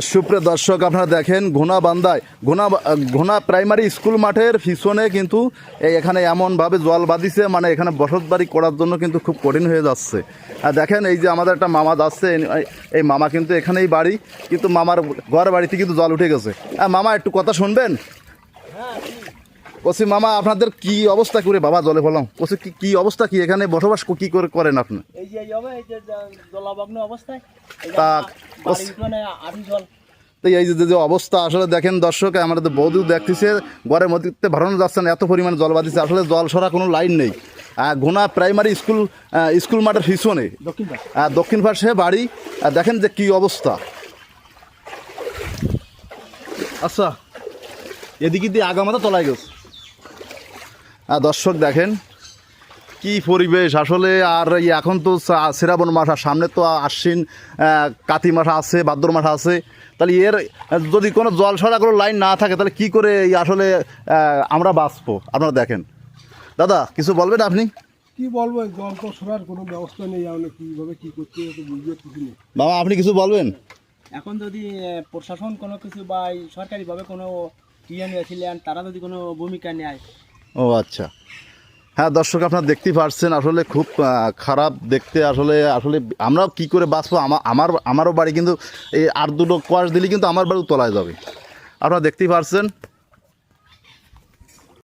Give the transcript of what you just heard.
সুপ্রিয় দর্শক, আপনারা দেখেন ঘোনা বান্দায় ঘোনা ঘোনা প্রাইমারি স্কুল মাঠের পিছনে কিন্তু এখানে এমনভাবে জল বাঁধিছে মানে এখানে বসত বাড়ি করার জন্য কিন্তু খুব কঠিন হয়ে যাচ্ছে। আর দেখেন এই যে আমাদের একটা মামা যাচ্ছে, এই- মামা কিন্তু এখানেই বাড়ি, কিন্তু মামার ঘর বাড়িতে কিন্তু জল উঠে গেছে। আর মামা, একটু কথা শুনবেন? কসি মামা আপনাদের কি অবস্থা করে বাবা জলে বললাম কসি কি কি অবস্থা কি? এখানে বসবাস কি করে করেন আপনি? এই যে এই হবে এই যে জ- জলামগ্ন অবস্থায়। তা আড়ি জল। তো এই যে যে অবস্থা আসলে দেখেন দর্শক আমাদের বৌদি দেখতেছে ঘরের মধ্যে ভাড়ানো যাচ্ছে না এত পরিমাণ জল বাঁধিছে আসলে জল সরা কোনো লাইন নেই। ঘোনা প্রাইমারি স্কুল স্কুল মাঠের পিছনে। দক্ষিণ দক্ষিণ পাশে বাড়ি আর দেখেন যে কি অবস্থা। আচ্ছা এদিকে দিয়ে আগামাতা তলায় গেছে। দর্শক দেখেন কি পরিবেশ। আসলে আর এই এখন তো শ্রাবণ মাস আর সামনে তো আশ্বিন কাতি মাস আছে ভাদ্র মাস আছে। তাহলে এর যদি কোনো জল সরা কোনো লাইন না থাকে তাহলে কি করে এই আসলে আমরা বাঁচবো? আপনারা দেখেন। দাদা কিছু বলবেন আপনি? কি বলব জল তো সরার কোনো ব্যবস্থা নেই আমরা কীভাবে কি করতে বুঝতে কিছু নেই বাবা আপনি কিছু বলবেন? এখন যদি প্রশাসন কোনো কিছু বা সরকারিভাবে কোনো ইয়ে নিয়েছিলেন তারা যদি কোনো ভূমিকা নেয় ও আচ্ছা। হ্যাঁ দর্শক আপনারা দেখতেই পারছেন, আসলে খুব খারাপ দেখতে, আসলে আসলে আমরাও কি করে বাঁচবো? আমার আমার, আমারও বাড়ি কিন্তু এই আর দুটো কোয়াশ দিলে কিন্তু আমার বাড়ি তোলায় যাবে। আপনারা দেখতেই পারছেন